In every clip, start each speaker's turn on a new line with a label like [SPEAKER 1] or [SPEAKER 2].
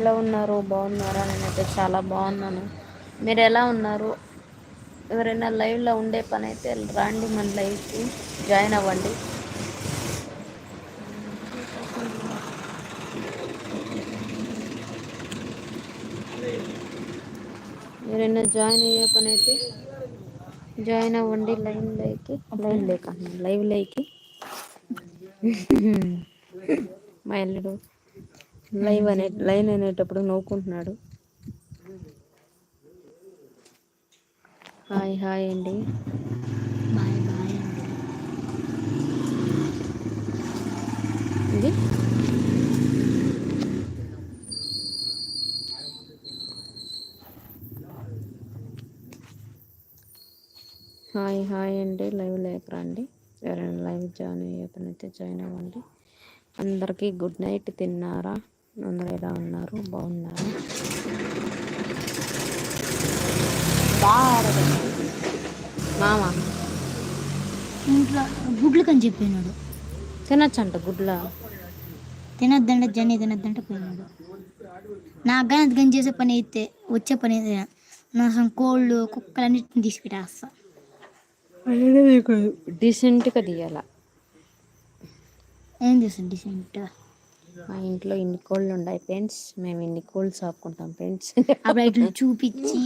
[SPEAKER 1] ఎలా ఉన్నారు? బాగున్నారా? నేనైతే చాలా బాగున్నాను. మీరు ఎలా ఉన్నారు? ఎవరైనా లైవ్లో ఉండే పని అయితే రాండి మన లైవ్కి జాయిన్ అవ్వండి. ఎవరైనా జాయిన్ అయ్యే పని అయితే జాయిన్ అవ్వండి లైన్లోకి లైన్ లేక లైవ్లోకి మా ఎల్లుడు లైవ్ అనే లైన్ అనేటప్పుడు నవ్వుకుంటున్నాడు. హాయ్ హాయ్ అండి.
[SPEAKER 2] బాయ్ బాయ్ అండి.
[SPEAKER 1] ఇది? హాయ్ హాయ్ అండి. లైవ్ లేక రండి ఎవరైనా లైవ్ జాయిన్ అయ్యే పని అయితే జాయిన్ అవ్వండి. అందరికీ గుడ్ నైట్. తిన్నారా? అందరూ ఎలా ఉన్నారు? బాగున్నారా?
[SPEAKER 2] బాగా
[SPEAKER 1] మామ?
[SPEAKER 2] ఇంట్లో గుడ్లు కని చెప్పినాడు.
[SPEAKER 1] తినచ్చంట గుడ్ల?
[SPEAKER 2] తినొద్దంటే జన్ని తినొద్దంటే పోయినాడు. నాకు కానీ అది కానీ చేసే పని అయితే వచ్చే పని అయితే నా కోళ్ళు కుక్కలు అన్నిటిని తీసి పెట్టేస్తా
[SPEAKER 1] డీసెంట్గా తీయాల?
[SPEAKER 2] ఏం చేస్తాను డిసెంట్
[SPEAKER 1] మా ఇంట్లో ఇన్ని కోళ్ళు ఉన్నాయి ఫ్రెండ్స్. మేము ఇన్ని కోళ్ళు సాపుకుంటాం ఫ్రెండ్స్.
[SPEAKER 2] అప్పుడు ఐట్లు చూపించి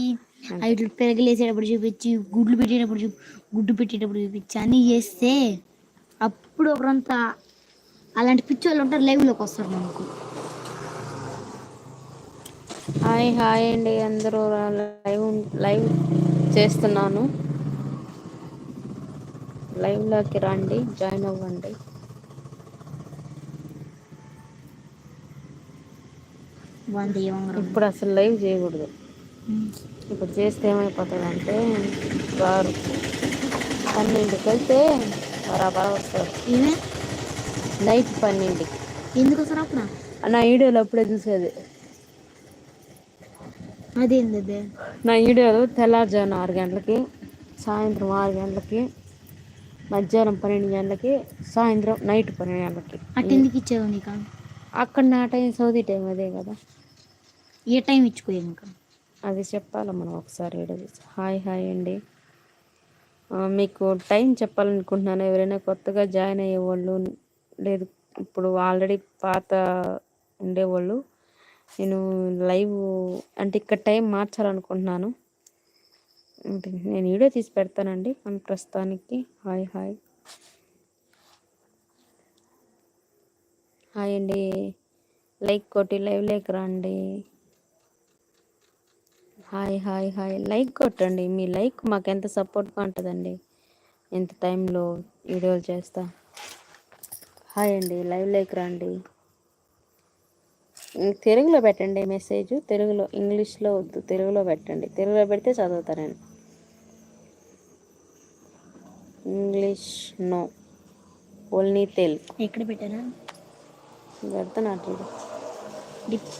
[SPEAKER 2] ఐట్లు పెరగలేసేటప్పుడు చూపించి గుడ్లు పెట్టేటప్పుడు చూ గుడ్డు పెట్టేటప్పుడు చూపించి అన్నీ చేస్తే అప్పుడు ఒకరంతా అలాంటి పిచ్చి వాళ్ళు ఉంటారు లైవ్లోకి వస్తారు మనకు
[SPEAKER 1] హాయ్ హాయ్ అండి. అందరూ లైవ్ లైవ్ చేస్తున్నాను. లైవ్లోకి రండి జాయిన్ అవ్వండి
[SPEAKER 2] వంద ఏమంగరం
[SPEAKER 1] ఇప్పుడు అసలు లైవ్ చేయకూడదు. ఇప్పుడు చేస్తే ఏమైపోతుంది అంటే వారు పన్నెండుకి వెళ్తే బరాబరా వస్తారు.
[SPEAKER 2] ఏమే?
[SPEAKER 1] నైట్ పన్నెండుకి.
[SPEAKER 2] ఎందుకు వస్తారు అప్పుడు?
[SPEAKER 1] నా వీడియోలో అప్పుడే చూసేది.
[SPEAKER 2] అదే
[SPEAKER 1] నా వీడియోలు తెల్లారుజామున ఆరు గంటలకి సాయంత్రం ఆరు గంటలకి మధ్యాహ్నం పన్నెండు గంటలకి సాయంత్రం నైట్ పన్నెండు గంటలకి.
[SPEAKER 2] అట్టెందుకు ఇచ్చావు నీకు?
[SPEAKER 1] అక్కడ నా టైం సౌదీ టైం అదే కదా.
[SPEAKER 2] ఏ టైం ఇచ్చుకో ఇంకా?
[SPEAKER 1] అది చెప్పాలి మనం ఒకసారి. హాయ్ హాయ్ అండి. మీకు టైం చెప్పాలనుకుంటున్నాను. ఎవరైనా కొత్తగా జాయిన్ అయ్యేవాళ్ళు లేదు ఇప్పుడు ఆల్రెడీ పాత ఉండేవాళ్ళు. నేను లైవ్ అంటే ఇక్కడ టైం మార్చాలనుకుంటున్నాను. అంటే నేను వీడియో తీసి పెడతానండి మన ప్రస్తుతానికి. Hi hi. హాయ్ అండి. లైక్ కొట్టి లైవ్ లేక రండి. Hi hi hi. లైక్ కొట్టండి. మీ లైక్ మాకు ఎంత సపోర్ట్గా ఉంటుందండి? ఎంత టైంలో వీడియోలు చేస్తా? హాయ్ అండి. లైవ్ లేక రండి. తెలుగులో పెట్టండి మెసేజ్. తెలుగులో ఇంగ్లీష్లో వద్దు. తెలుగులో పెట్టండి. తెలుగులో పెడితే చదువుతా ఇంగ్లీష్ నో. ఓన్లీ తెలుగు.
[SPEAKER 2] ఎక్కడ పెట్టారా
[SPEAKER 1] అట్లా
[SPEAKER 2] డిప్.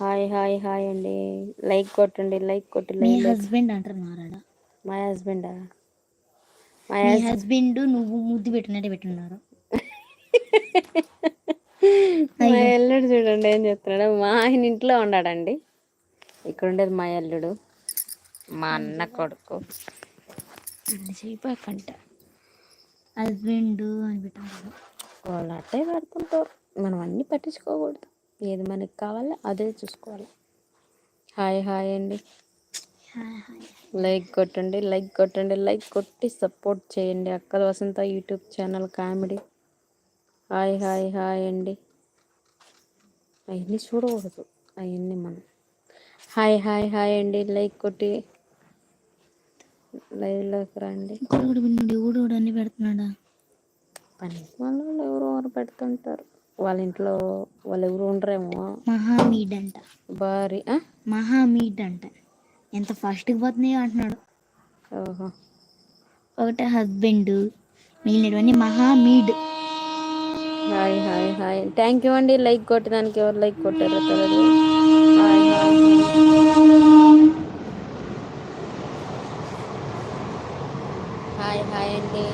[SPEAKER 1] హాయ్ హాయ్ హాయ్ అండి. లైక్ కొట్టండి లైక్ కొట్టి
[SPEAKER 2] మీ
[SPEAKER 1] లైక్
[SPEAKER 2] హస్బెండ్ అంటారు మారాడా.
[SPEAKER 1] మై హస్బెండా? మై
[SPEAKER 2] మీ
[SPEAKER 1] హస్బెండ్
[SPEAKER 2] నువ్వు ముద్దు పెట్టినట్టే పెట్టున్నారు.
[SPEAKER 1] మా అల్లుడు చూడండి ఏం చెప్తున్నాడు మా ఆయన ఇంట్లో ఉన్నాడండి. ఇక్కడ ఉండేది మా అల్లుడు. మా అన్న కొడుకు. చెప్పకంట
[SPEAKER 2] హస్బెండ్ అని పెట్టారు.
[SPEAKER 1] వాళ్ళు అట్టే పెడుతుంటారు మనం అన్నీ పట్టించుకోకూడదు. ఏది మనకి కావాలో అదే చూసుకోవాలి. హాయ్ హాయ్ అండి. లైక్ కొట్టండి లైక్ కొట్టండి లైక్ కొట్టి సపోర్ట్ చేయండి. Akkala Vasantha YouTube channel comedy. Hi hi hi అండి. అవన్నీ చూడకూడదు. అవన్నీ మనం. హాయ్ హాయ్ హాయ్ అండి. లైక్ కొట్టి లైవ్లోకి రండి.
[SPEAKER 2] అన్ని పెడుతున్నాడా?
[SPEAKER 1] పని. వాళ్ళు ఎవరో ఎవరు పెడుతుంటారు. వాళ్ళ ఇంట్లో వాళ్ళు ఎవరు ఉండరేమో.
[SPEAKER 2] మహామీడ్ అంట
[SPEAKER 1] భారీ?
[SPEAKER 2] మహామీడ్ అంట ఎంత ఫాస్ట్గా పోతున్నాయో అంటున్నాడు.
[SPEAKER 1] ఓహో.
[SPEAKER 2] ఒకటే హస్బెండ్ మిగిలినవన్నీ మహామీడ్.
[SPEAKER 1] Hi hi hi. Thank you అండి. లైక్ కొట్టడానికి ఎవరు లైక్ కొట్టారో హాయ్ హాయ్ హాయ్ అండి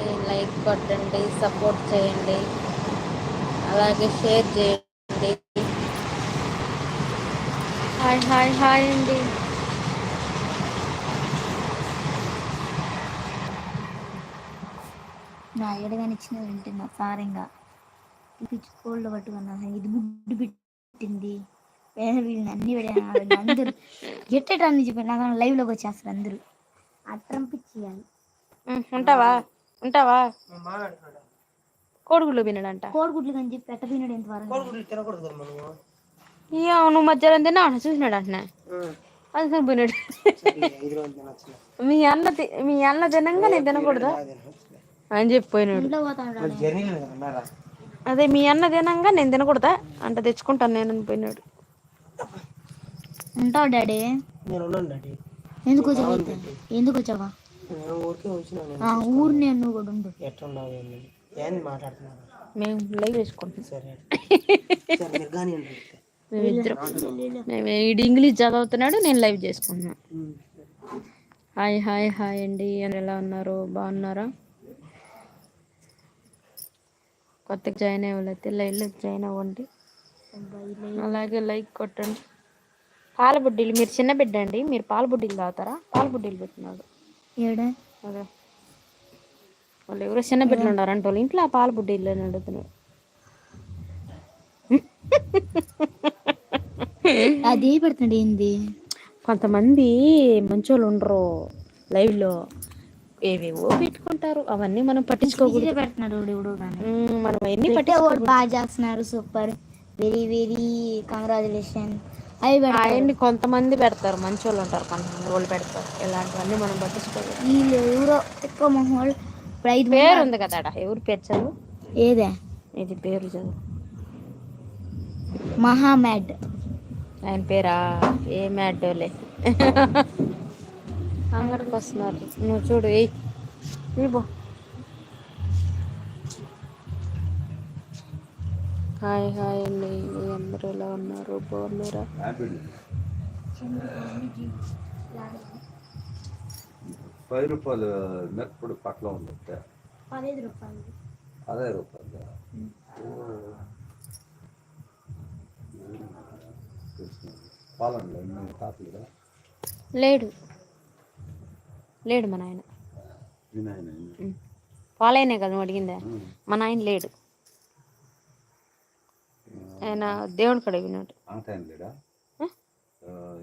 [SPEAKER 1] కొట్టండి సపోర్ట్ చేయండి అలాగే షేర్ చేయండి. హాయ్ హాయ్ హాయ్ అండి.
[SPEAKER 2] నా ఎడగాని ఇచ్చిన వింటున్నా సారంగా. పిచ్చి కోళ్ళు పట్టుకున్నా ఇది గుడ్డు పెట్టింది. వేరే వీళ్ళని అన్ని పెడాను అందరూ ఎట్టని చెప్పి నాకు లైవ్లోకి వచ్చేస్తారు అందరూ. అట్రం పిచ్చియాలి
[SPEAKER 1] ఉమ్, ఉంటావా? ఉంటావా? కోడిగుడ్లు తినడంట.
[SPEAKER 2] కోడిగుడ్లు కానీ చెప్పి ఎట్ట తినడు ఎంత వరకు?
[SPEAKER 1] ఇయ్య నువ్వు మధ్యాహ్నం తిన్నా చూసినాడు అంటున్నా అది పోయినాడు. మీ అన్న మీ అన్న తినంగా నేను తినకూడదా? అని చెప్పి పోయినాడు.
[SPEAKER 2] ఇంట్లో పోతాడు
[SPEAKER 1] అదే మీ అన్న తినంగా నేను తినకూడదా? అంట తెచ్చుకుంటాను నేను అని పోయినాడు.
[SPEAKER 2] ఉంటావు డాడీ. ఎందుకు వచ్చావు? ఎందుకు వచ్చావా?
[SPEAKER 3] ఊరికే
[SPEAKER 2] ఊరు నేను కూడా ఉండు.
[SPEAKER 3] ఎట్లున్నావు ఏంది? ఏంది మాట్లాడుతున్నాను
[SPEAKER 1] మేము లైవ్ వేసుకుంటాం.
[SPEAKER 3] సరే కానీ
[SPEAKER 1] మేము ఇంగ్లీష్ చదువుతున్నాడు నేను లైవ్ చేసుకుంటున్నా. హాయ్ హాయ్ హాయ్ అండి. అని ఎలా ఉన్నారు? బాగున్నారా? కొత్తగా జాయిన్ అయ్యేవాళ్ళైతే లైవ్లో జాయిన్ అవ్వండి. అలాగే లైక్ కొట్టండి. పాల బుడ్డీలు మీరు చిన్న బిడ్డ అండి మీరు పాల బుడ్డీలు తాగుతారా? పాల బుడ్డీలు పెట్టినాడు
[SPEAKER 2] ఏడా?
[SPEAKER 1] అదే. వాళ్ళు ఎవరో చిన్న బిడ్డలు ఉన్నారంట వాళ్ళు. ఇంట్లో ఆ పాల బుడ్డీలు అని అడుగుతున్నాడు
[SPEAKER 2] అదే పెడుతున్నాడు? ఏంది?
[SPEAKER 1] కొంతమంది మంచోళ్ళు ఉండరు లైవ్లో. ఏవేవో పెట్టుకుంటారు. అవన్నీ మనం పట్టించుకోకూడదు.
[SPEAKER 2] పెడుతున్నాడు
[SPEAKER 1] ఉమ్, మనం అవన్నీ
[SPEAKER 2] పెట్టే వాడు బాగా చేస్తున్నారు సూపర్. వెరీ వెరీ కంగ్రాచులేషన్ అవి
[SPEAKER 1] అవన్నీ కొంతమంది పెడతారు మంచోళ్ళు ఉంటారు కొంతమంది వాళ్ళు పెడతారు. ఇలాంటివన్నీ మనం పట్టించుకోకూడదు.
[SPEAKER 2] వీళ్ళు ఎవరో ఎక్కువ మొహోళ్ళు. ఇప్పుడు ఐదు
[SPEAKER 1] పేరు ఉంది కదా. ఎవరు పేరు చదువు
[SPEAKER 2] ఏదే?
[SPEAKER 1] ఇది పేరు చదువు
[SPEAKER 2] మహామ్యాడ్.
[SPEAKER 1] ఆయన పేరా? ఏ మ్యాడోలే అందరికి వస్తున్నారు. నువ్వు చూడు ఏ బో హాయ్ హాయ్ అండి. మీ అందరూ ఎలా ఉన్నారు? బాగున్నారా?
[SPEAKER 4] పది రూపాయలు మిరపొడి పట్ల ఉంది.
[SPEAKER 2] పదిహేను రూపాయలు.
[SPEAKER 1] లేడు. లేడు మా నాయన. పాలైనే కదా నువ్వు అడిగిందే? మా నాయన లేడు. ఆయన దేవుడి కడ విన్నాడు.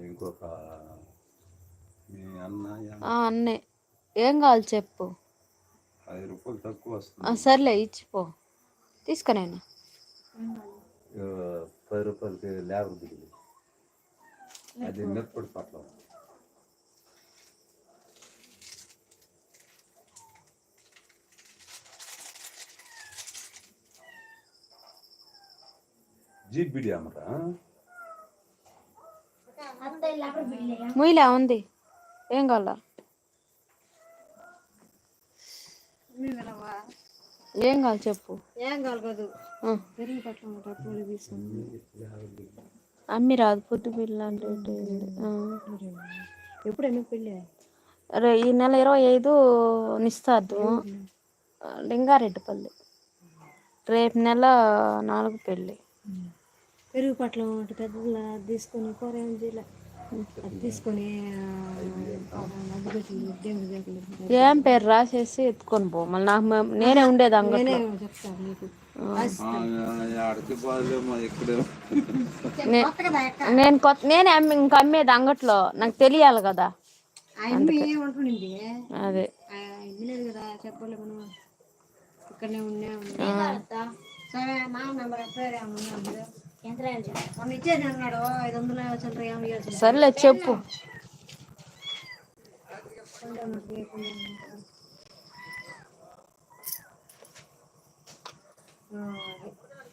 [SPEAKER 4] ఇంకొక మీ అన్నయ్య.
[SPEAKER 1] ఆ, అన్నే ఏం కావాలి చెప్పు.
[SPEAKER 4] ఐదు రూపాయలు తక్కువ వస్తుంది.
[SPEAKER 1] ఆ, సర్లే ఇచ్చిపో తీసుకునేనా
[SPEAKER 4] పది రూపాయలకి లేబర్ దిగింది. అది మిరపొడి పట్ల జీప్ బిడి అమ్మరా
[SPEAKER 1] ముయిలా ఉంది. ఏం కావాలా? ఏం కావాలి చెప్పు.
[SPEAKER 3] ఏం
[SPEAKER 1] అమ్మి రాదు పొద్దు పిల్ల అంటే ఆ.
[SPEAKER 3] ఎప్పుడు ఎందుకు పెళ్ళి
[SPEAKER 1] రే ఈ నెల ఇరవై ఐదు నిస్తార్థం లింగారెడ్డిపల్లి రేపు నెల నాలుగు పెళ్ళి.
[SPEAKER 3] పెరుగు పట్ల ఒకటి పెద్దది తీసుకొని కూర ఏం చేయలే. అది తీసుకొని
[SPEAKER 1] ఏం పేరు రాసేసి ఎత్తుకొని పో. మళ్ళీ నాకు మ- నేనే ఉండేది అంగట్లో.
[SPEAKER 3] చెప్తాను నీకు
[SPEAKER 1] నేను కొత్త నేనే అమ్మి ఇంకా అమ్మేది అంగట్లో. నాకు తెలియాలి కదా. అదే. సర్లే చెప్పు.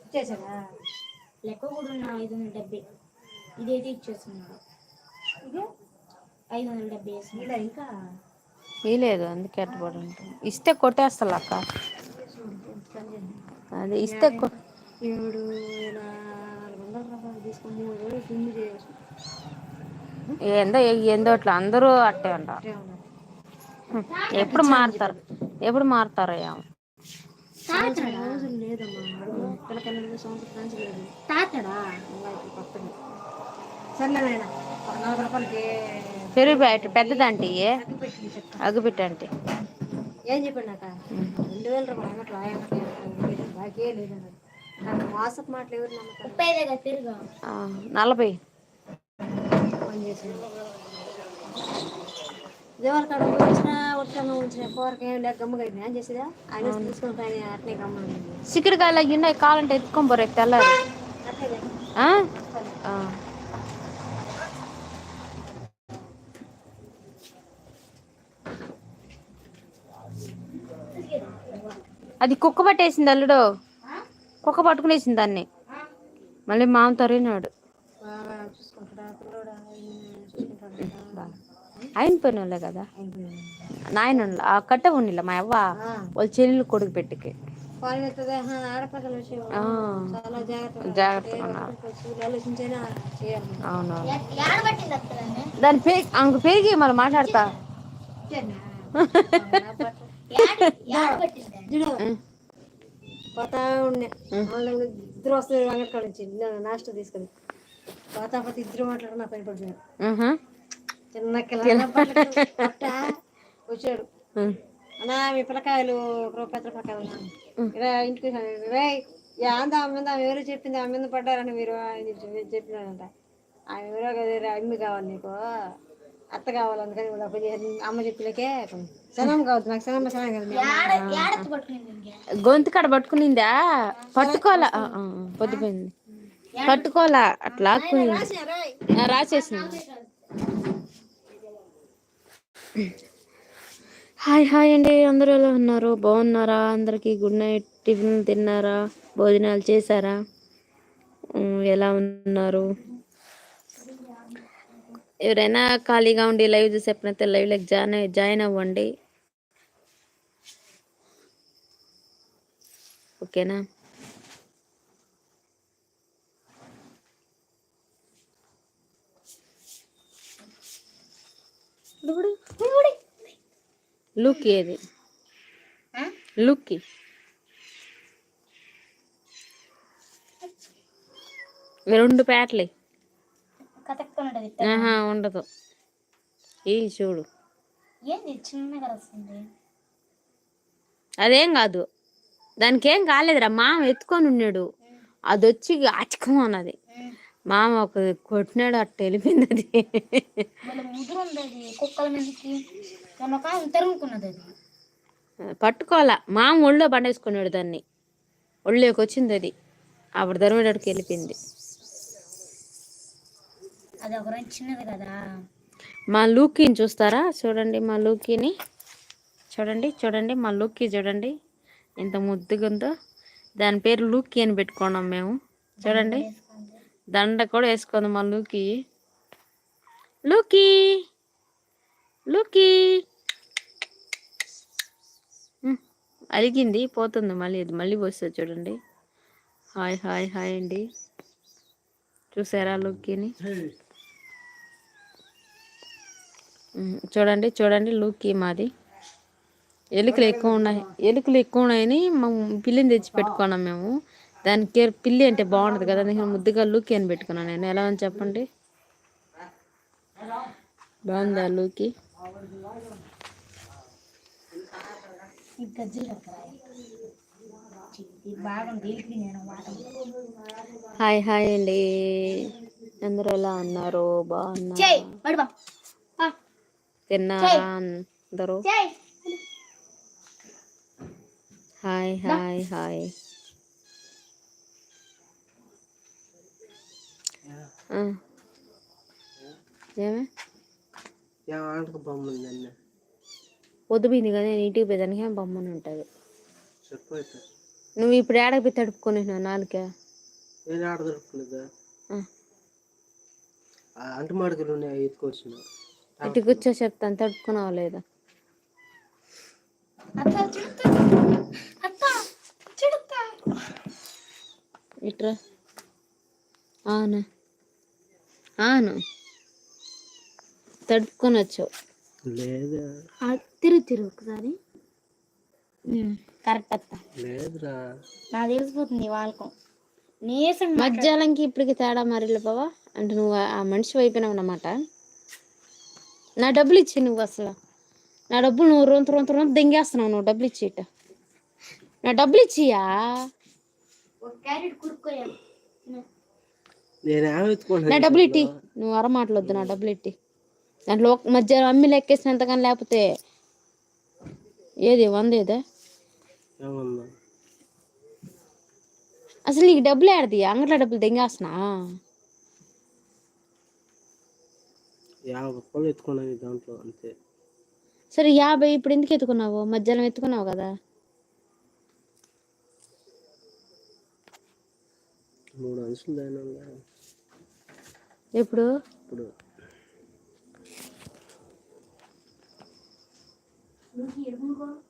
[SPEAKER 3] ఇచ్చేసాడా
[SPEAKER 2] లెక్క కూడా ఉన్న ఐదు వందల డెబ్బై. ఇదైతే ఇచ్చేస్తున్నాడు
[SPEAKER 3] ఇది?
[SPEAKER 2] ఐదు వందల డెబ్బై వేస్తున్నాడు
[SPEAKER 3] ఇంకా?
[SPEAKER 1] ఇలేదు అందుకే అట్టుబడి ఉంటుంది ఇస్తే కొట్టేస్తా అక్క అదే ఇస్తే
[SPEAKER 3] ఏడు
[SPEAKER 1] ఏందో ఏందో అట్లా అందరూ అట్టే ఉంటారు హ్మ్. ఎప్పుడు మారుతారు? ఎప్పుడు మారుతారో ఏమో
[SPEAKER 3] రోజులు లేదమ్మా అడుగు పిల్లకన్నా సంవత్సరం నుంచి లేదు
[SPEAKER 2] తాతడా?
[SPEAKER 3] మళ్ళీ ఇప్పుడు కొత్తగా సర్లే నాయన ఒక నలభై రూపాయలకి
[SPEAKER 1] పెరుగు ప్యాకెట్ పెద్దదంటే
[SPEAKER 3] అగ్గి పెట్టి చెప్తా
[SPEAKER 1] అగ్గిపెట్టి అంటే
[SPEAKER 3] ఏం చెప్పాడు నాకు రెండు వేల రూపాయలు
[SPEAKER 1] నలభై.
[SPEAKER 3] పని దేవాల కాడ ఉంచిన ఉడకను ఉంచిన కూరకి లేక గమ్ముగా చేసేదా? ఆయన తీసుకొని గమ్మున
[SPEAKER 1] చిక్కుడుకాయలు గిన్నె కావాలంటే ఎత్తుకొని పోరు తెల్లారు.
[SPEAKER 3] అట్లే
[SPEAKER 1] ఆ? ఆ. అది కుక్క పట్టేసింది అల్లుడు. కుక్క పట్టుకునేసింది దాన్ని. మళ్ళీ మామ
[SPEAKER 3] పిల్లోడా? ఆయన చూసుకుంటాడా?
[SPEAKER 1] ఆయన పోయిన కదా? నాయన ఆ కట్ట ఉన్నిలా మా అవ్వ వాళ్ళ చెల్లెలు కొడుకు పెట్టికి. అవునవును. దాని పేరు అంక పెరిగి మళ్ళీ మాట్లాడతా.
[SPEAKER 3] పోతా ఉండే. వాళ్ళు ఇద్దరు వస్తారు అంగడికాడ నుంచి. నాస్ట్ తీసుకొని పోతా పోతే ఇద్దరు మాట్లాడు నా పైన పడుతున్నారు. చిన్న వచ్చాడు. అన్నా మీ పిల్లకాయలు రూపాయి పిల్లకాయలు ఇలా ఇంటికి రే యాంద ఆమె ఎవరో చెప్పింది ఆమె మీద పడ్డారని మీరు చెప్పినారంట. ఆమె ఎవరో కదా అమ్మి కావాలి నీకు. అత్త కావాలి అందుకని కూడా అమ్మ చెప్పిలకే శనం కావద్దు నాకు కదా
[SPEAKER 2] పట్టుకునింది ఇంకే?
[SPEAKER 1] గొంతు కాడ పట్టుకునిందా? పట్టుకోవాలా? పొద్దుపోయింది. పట్టుకోవాలా? అట్లా రాసేసింది. హాయ్ హాయ్ అండి. అందరూ ఎలా ఉన్నారు? బాగున్నారా? అందరికీ గుడ్ నైట్. టిఫిన్ తిన్నారా? భోజనాలు చేశారా? ఎలా ఉన్నారు? ఎవరైనా ఖాళీగా ఉండి లైవ్ చూసి ఎప్పుడైతే లైవ్లోకి జాయిన్ జాయిన్ అవ్వండి. ఓకేనా? లుక్ ఏది? లుక్కి రెండు ప్యాట్లే.
[SPEAKER 2] కతక్కున్నది
[SPEAKER 1] ఆహా ఉండదు. ఈ చూడు.
[SPEAKER 2] ఏంది చిన్నగా వస్తుంది?
[SPEAKER 1] అదేం కాదు. దానికి ఏం కాలేదురా మామ ఎత్తుకొని ఉన్నాడు. అది వచ్చి అచకం అన్నది. మామ ఒక కొట్టినాడు అట్ట వెళ్ళిపోయింది అది.
[SPEAKER 2] ముదురు ఉంది కుక్కల మీదకి. అది.
[SPEAKER 1] పట్టుకోవాలా? మామ ఒళ్ళో పండేసుకున్నాడు దాన్ని. ఒళ్ళోకి వచ్చింది అది. అప్పుడు ధర్మేటడికి వెళ్ళిపోయింది.
[SPEAKER 2] అది ఒక రోజు చిన్నది కదా.
[SPEAKER 1] మా లూకీని చూస్తారా? చూడండి మా లూకీని. చూడండి చూడండి మా లూకీ చూడండి. ఎంత ముద్దుగా ఉందో దాని పేరు లూకీ అని పెట్టుకున్నాం మేము. చూడండి. దండ కూడా వేసుకుంది మా లూకీ. లూకీ! లూకీ! అలిగింది. పోతుంది మళ్ళీ. ఇది మళ్ళీ వస్తుంది చూడండి. హాయ్ హాయ్ హాయ్ అండి. చూసారా లూకీని? చూడండి చూడండి లూకీ మాది. ఎలుకలు ఎక్కువ ఉన్నాయి. ఎలుకలు ఎక్కువ ఉన్నాయని మేము పిల్లిని తెచ్చి పెట్టుకున్నాం మేము. దానికి పిల్లి అంటే బాగుంటుంది కదా అందుకని ముద్దుగా లూకి అని పెట్టుకున్నాను నేను. ఎలా అని చెప్పండి? బాగుందా లూకీ? హాయ్ హాయ్ అండి. అందరూ ఎలా ఉన్నారు? బాగున్నారు?
[SPEAKER 2] బా
[SPEAKER 1] తిన్నారా అందరూ? Hi hi hi.
[SPEAKER 5] నన్ను.
[SPEAKER 1] పొద్దుపోయింది కదా నేను ఇంటికి పోయేదానికి బొమ్మని ఉంటుంది. నువ్వు ఇప్పుడు ఏడకి పోయి తడుపుకొని నాలుకే?
[SPEAKER 5] నేను ఆడ
[SPEAKER 1] ఆ.
[SPEAKER 5] అంటు మడుగులు ఉన్నాయి
[SPEAKER 1] ఇటు కూర్చో చెప్తాను తడుపుకున్నావా లేదా ఇట్రా. అవును అవును తడుపుకొని వచ్చావు.
[SPEAKER 5] లేదా.
[SPEAKER 2] తిరుగు తిరుగు ఒకసారి. కరెక్ట్ అత్త.
[SPEAKER 5] లేదురా.
[SPEAKER 2] నాకు తెలిసిపోతుంది వాళ్ళకం నీసం
[SPEAKER 1] మధ్యాహ్నంకి ఇప్పటికి తేడా మరి బావా? అంటే నువ్వు ఆ- ఆ మనిషి అయిపోయినావు అన్నమాట నా డబ్బులు ఇచ్చి నువ్వు అసలు. నా డబ్బులు నువ్వు రొంత రొంత రొంత దెంగేస్తున్నావు నువ్వు డబ్బులు ఇచ్చి ఇట్ట నా డబ్బులు ఇచ్చియా? నా డబ్బులు ఇట్టి. నువ్వు అర మాటలొద్దు నా డబ్బులు ఇట్టి. దాంట్లో ఒక మధ్యాహ్నం అమ్మి లెక్కేసినంత కానీ లేకపోతే ఏది వంద ఏదా అసలు నీకు డబ్బులు ఆడది అంగట్లో డబ్బులు దెంగేస్తున్నా?
[SPEAKER 5] యాభై రూపాయలు ఎత్తుకున్నాను దాంట్లో అంతే.
[SPEAKER 1] సరే యాభై ఇప్పుడు ఎందుకు ఎత్తుకున్నావు? మధ్యాహ్నం ఎత్తుకున్నావు కదా.
[SPEAKER 5] మూడు అంచులు దాని
[SPEAKER 1] ఎప్పుడు?
[SPEAKER 5] ఇప్పుడు.
[SPEAKER 2] నువ్వు